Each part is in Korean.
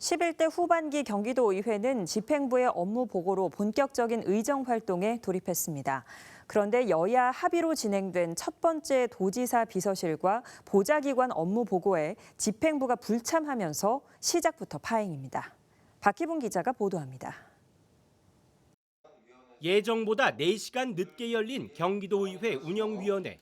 11대 후반기 경기도의회는 집행부의 업무 보고로 본격적인 의정 활동에 돌입했습니다. 그런데 여야 합의로 진행된 첫 번째 도지사 비서실과 보좌기관 업무 보고에 집행부가 불참하면서 시작부터 파행입니다. 박희분 기자가 보도합니다. 예정보다 4시간 늦게 열린 경기도의회 운영위원회.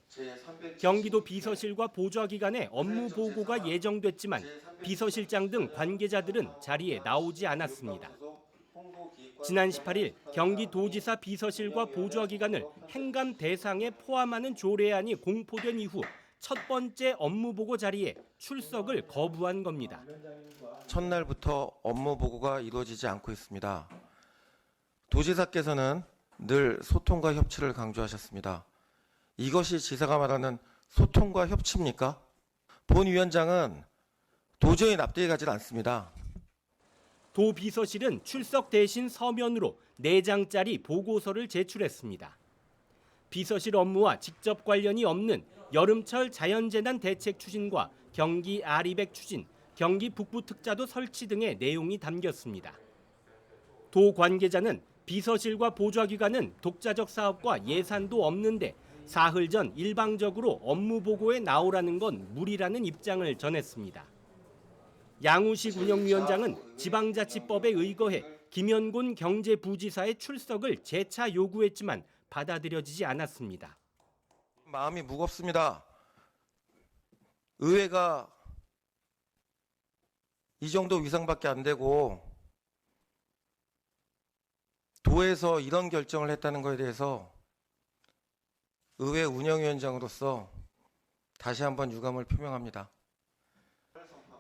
경기도 비서실과 보좌기관의 업무 보고가 예정됐지만 비서실장 등 관계자들은 자리에 나오지 않았습니다. 지난 18일 경기도지사 비서실과 보좌기관을 행감 대상에 포함하는 조례안이 공포된 이후 첫 번째 업무 보고 자리에 출석을 거부한 겁니다. 첫날부터 업무 보고가 이루어지지 않고 있습니다. 도지사께서는 늘 소통과 협치를 강조하셨습니다. 이것이 지사가 말하는 소통과 협치입니까? 본 위원장은 도저히 납득이 가지 않습니다. 도 비서실은 출석 대신 서면으로 4장짜리 보고서를 제출했습니다. 비서실 업무와 직접 관련이 없는 여름철 자연재난 대책 추진과 경기 아리백 추진, 경기 북부 특자도 설치 등의 내용이 담겼습니다. 도 관계자는 비서실과 보좌기관은 독자적 사업과 예산도 없는데 사흘 전 일방적으로 업무 보고에 나오라는 건 무리라는 입장을 전했습니다. 양우식 운영위원장은 지방자치법에 의거해 김현곤 경제부지사의 출석을 재차 요구했지만 받아들여지지 않았습니다. 마음이 무겁습니다. 의회가 이 정도 위상밖에 안 되고 도에서 이런 결정을 했다는 것에 대해서 의회 운영위원장으로서 다시 한번 유감을 표명합니다.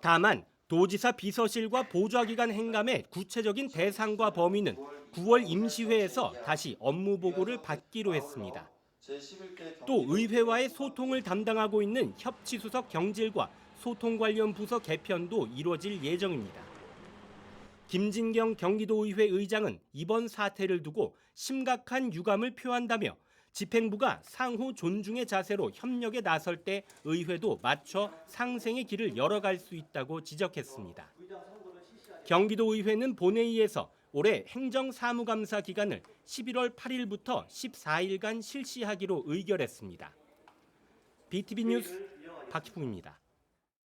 다만 도지사 비서실과 보좌기관 행감의 구체적인 대상과 범위는 9월 임시회에서 다시 업무 보고를 받기로 했습니다. 또 의회와의 소통을 담당하고 있는 협치수석 경질과 소통 관련 부서 개편도 이루어질 예정입니다. 김진경 경기도의회 의장은 이번 사태를 두고 심각한 유감을 표한다며 집행부가 상호 존중의 자세로 협력에 나설 때 의회도 맞춰 상생의 길을 열어갈 수 있다고 지적했습니다. 경기도의회는 본회의에서 올해 행정사무감사 기간을 11월 8일부터 14일간 실시하기로 의결했습니다. BTV 뉴스 박희풍입니다.